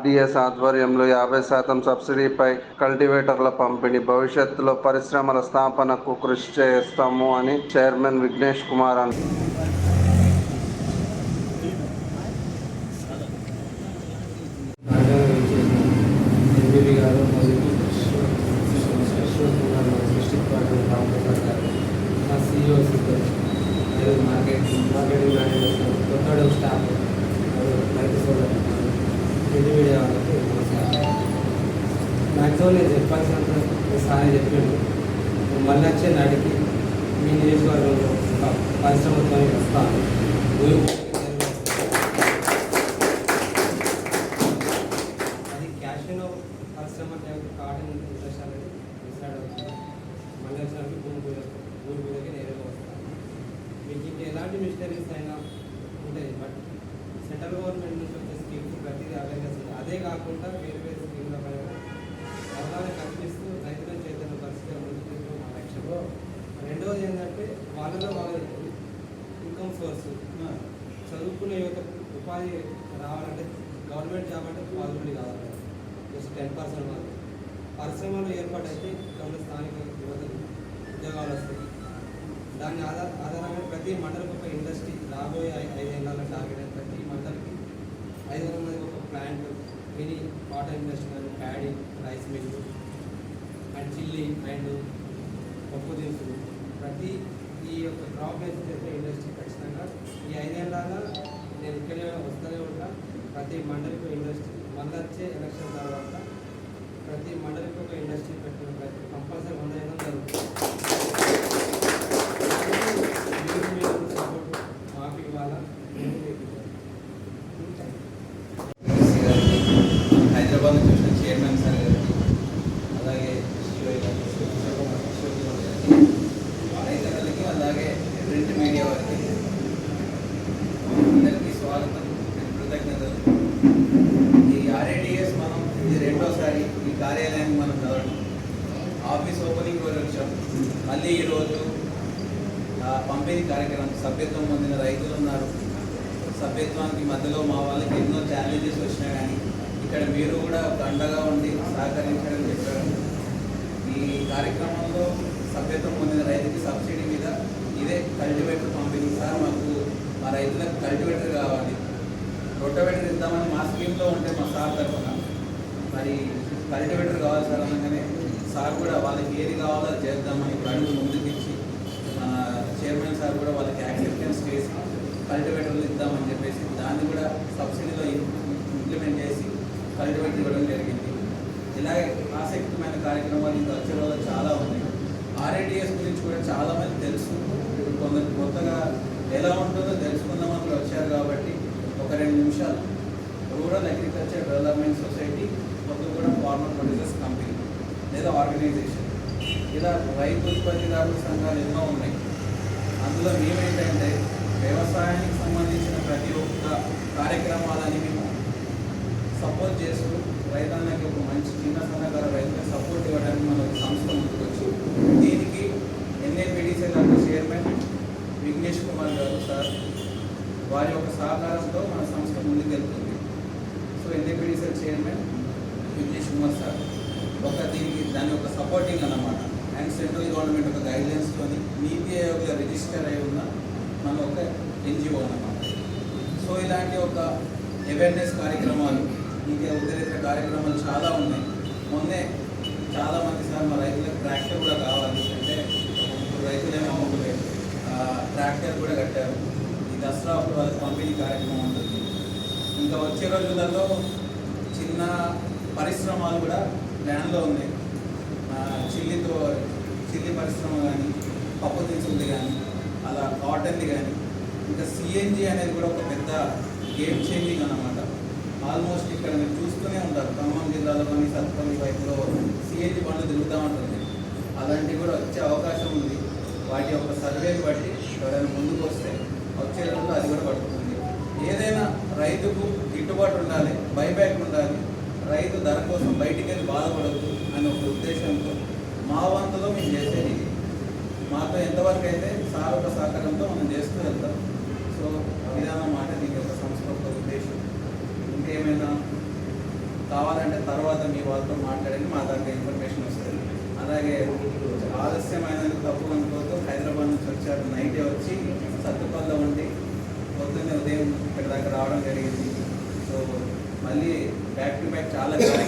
RDS ఆధ్వర్యంలో యాభై శాతం సబ్సిడీపై కల్టివేటర్ల పంపిణీ భవిష్యత్తులో పరిశ్రమల స్థాపనకు కృషి చేస్తాము అని చైర్మన్ విఘ్నేష్ కుమార్ అన్నారు ఎంతో నేను చెప్పాల్సినంత సారీ చెప్పాడు. మళ్ళీ వచ్చే నాటికి మీ నియోజకవర్గంలో ఒక పరిశ్రమతో వస్తాను. అది క్యాషినో పరిశ్రమ టైప్ కాటన్ ఇండస్ట్రీ అనేది డిసైడ్ అవుతుంది మళ్ళీ వచ్చినప్పుడు భూమి పూజ భూమి పూజకి నేరుగా వస్తాను. మీకు ఇంకా ఎలాంటి మిషనరీస్ అయినా ఉంటాయి. బట్ సెంట్రల్ గవర్నమెంట్ నుంచి వచ్చే స్కీమ్స్ ప్రతిదీ అవేర్నెస్ ఉంది. అదే కాకుండా వేరు వేరు స్కీమ్ల పైన చదువుకున్న యువతకు ఉపాధి రావాలంటే గవర్నమెంట్ జాబ్ అంటే పాజిబిలిటీ కావాలి జస్ట్ టెన్ పర్సెంట్ మాత్రం. పరిశ్రమలు ఏర్పాటైతే ఇక్కడ స్థానిక యువతకు ఉద్యోగాలు వస్తాయి. దాని ఆధార ఆధారంగా ప్రతి మండలికి ఒక ఇండస్ట్రీ రాబోయే ఐదేళ్ళ టార్గెట్ ప్రతి మండలికి ఐదు వందల మంది ఒక ప్లాంట్ మినీ వాటర్ ఇండస్ట్రీ కానీ paddy rice mill and chilli and పప్పు దినుసులు. ప్రతి ఈ యొక్క క్రాప్ బేస్డ్ వచ్చే ఎలక్షన్ తర్వాత ప్రతి మండలికి ఒక ఇండస్ట్రీ పెట్టిన ప్రతి కంపల్సరీ వంద ఐదు జరుగుతుంది. సపోర్ట్ మాకు ఇవ్వాలా హైదరాబాద్ నుంచి వచ్చిన చైర్మన్ సార్ గారికి అలాగే శివయ్య రైతులకి అలాగే ప్రింట్ మీడియా వారికి అందరికీ స్వాగతం కృతజ్ఞతలు. ఇది రెండోసారి ఈ కార్యాలయాన్ని మనం కలవడం ఆఫీస్ ఓపెనింగ్ రోజు వచ్చాం. మళ్ళీ ఈరోజు ఆ పంపిణీ కార్యక్రమం. సభ్యత్వం పొందిన రైతులు ఉన్నారు. సభ్యత్వానికి మధ్యలో మా వాళ్ళకి ఎన్నో ఛాలెంజెస్ వచ్చినా కానీ ఇక్కడ మీరు కూడా దండగా ఉండి సహకరించడం చెప్పారు. ఈ కార్యక్రమంలో సభ్యత్వం పొందిన రైతుకి సబ్సిడీ మీద ఇదే కల్టివేటర్ పంపిణీ. సార్ మాకు మా రైతులకు కల్టివేటర్ కావాలి. రొట్టవేటర్ ఇద్దామని మా స్కీమ్లో ఉంటే మా సార్ తరఫున మరి కల్టివేటర్ కావాలి సార్ అనగానే సార్ కూడా వాళ్ళకి ఏది కావాలో అది చేద్దామని ఇప్పుడు అడుగు ముందుకు ఇచ్చి చైర్మన్ సార్ కూడా వాళ్ళకి యాక్సెప్టెన్స్ చేసి కల్టివేటర్లు ఇద్దామని చెప్పేసి దాన్ని కూడా సబ్సిడీలో ఇంప్లిమెంట్ చేసి కల్టివేటర్ ఇవ్వడం జరిగింది. ఇలాగే ఆసక్తిమైన కార్యక్రమాలు ఇంకా వచ్చే రోజుల్లో చాలా ఉన్నాయి. ఆర్ఐడిఎస్ గురించి కూడా చాలా మంది తెలుసు. ఇప్పుడు కొందరు కొత్తగా ఎలా ఉంటుందో తెలుసుకుందామని కూడా వచ్చారు కాబట్టి ఒక రెండు నిమిషాలు. Rural agriculture development society Kothagudem farmer producers company లేదా ఆర్గనైజేషన్. ఇలా రైతు ఉత్పత్తిదారుల సంఘాలు ఎన్నో ఉన్నాయి. అందులో మేమేంటంటే వ్యవసాయానికి సంబంధించిన ప్రతి ఒక్క కార్యక్రమాలని మేము సపోర్ట్ చేస్తూ రైతాంగానికి ఒక మంచి చిన్న సన్నకారు రైతులకు సపోర్ట్ ఇవ్వడానికి మన ఒక సంస్థ ముందుకొచ్చి దీనికి ఎన్ఏపిడిసి గారు చైర్మన్ విఘ్నేష్ కుమార్ గారు సార్ వారి యొక్క సహకారంతో మన సంస్థ ముందుకెళ్తుంది so NAPDC chairman Vignesh sir. ఒక దీనికి దాని ఒక సపోర్టింగ్ అన్నమాట. అండ్ సెంట్రల్ గవర్నమెంట్ ఒక గైడ్లైన్స్తోని నీతి ఆయోగ్గా రిజిస్టర్ అయి ఉన్న మన ఒక ఎన్జిఓ అన్నమాట. సో ఇలాంటి ఒక అవేర్నెస్ కార్యక్రమాలు ఇంకా ఉత్తరేతర కార్యక్రమాలు చాలా ఉన్నాయి. మొన్నే చాలామంది సార్ మా రైతులకు ట్రాక్టర్ కూడా కావాలి అంటే రైతులేమో ఆ, ట్రాక్టర్ కూడా కట్టారు. ఈ దసరా అప్పుడు వాళ్ళకి పంపిణీ కార్యక్రమం ఉంటుంది. ఇంకా వచ్చే రోజులలో చిన్న పరిశ్రమలు కూడా ప్లాన్లో ఉన్నాయి. చిల్లితో చిల్లి పరిశ్రమ కానీ పప్పు దినుసులది కానీ అలా కాటన్ది కానీ ఇంకా సిఎన్జి అనేది కూడా ఒక పెద్ద గేమ్ చేంజింగ్ అన్నమాట. ఆల్మోస్ట్ ఇక్కడ మీరు చూస్తూనే ఉంటారు. ఖమ్మం జిల్లాలో కానీ సత్పల్లి వైపులో సిఎన్జి బండ్లు తిరుగుతూ ఉంటుంది. అలాంటివి కూడా వచ్చే అవకాశం ఉంది. వాటి యొక్క సర్వేని బట్టి ఎవరైనా ముందుకు వస్తే వచ్చే రోజుల్లో అది కూడా పడుతుంది ఏదైనా రైతుకు గిట్టుబాటు ఉండాలి బైబ్యాక్ ఉండాలి రైతు ధర కోసం బయటికి వెళ్ళి బాధపడద్దు అనే ఒక ఉద్దేశంతో మా వంతులో మేము చేసేది మాతో ఎంతవరకు అయితే సార్ ఒక సహకారంతో మనం చేస్తూ వెళ్తాం. సో ఇదన్నమాట దీని యొక్క సంస్థ యొక్క ఉద్దేశం. ఇంకేమైనా కావాలంటే తర్వాత మీ వాళ్ళతో మాట్లాడండి మా దగ్గర ఇన్ఫర్మేషన్ వస్తుంది. అలాగే ఆలస్యమైన తప్పు అనుకోవద్దు. హైదరాబాద్ నుంచి వచ్చారు నైటే వచ్చి సత్తుపల్లిలో ఉండి పొద్దున్నే ఉదయం ఇక్కడ దాకా రావడం జరిగింది. సో మళ్ళీ బ్యాక్ టు బ్యాక్ చాలా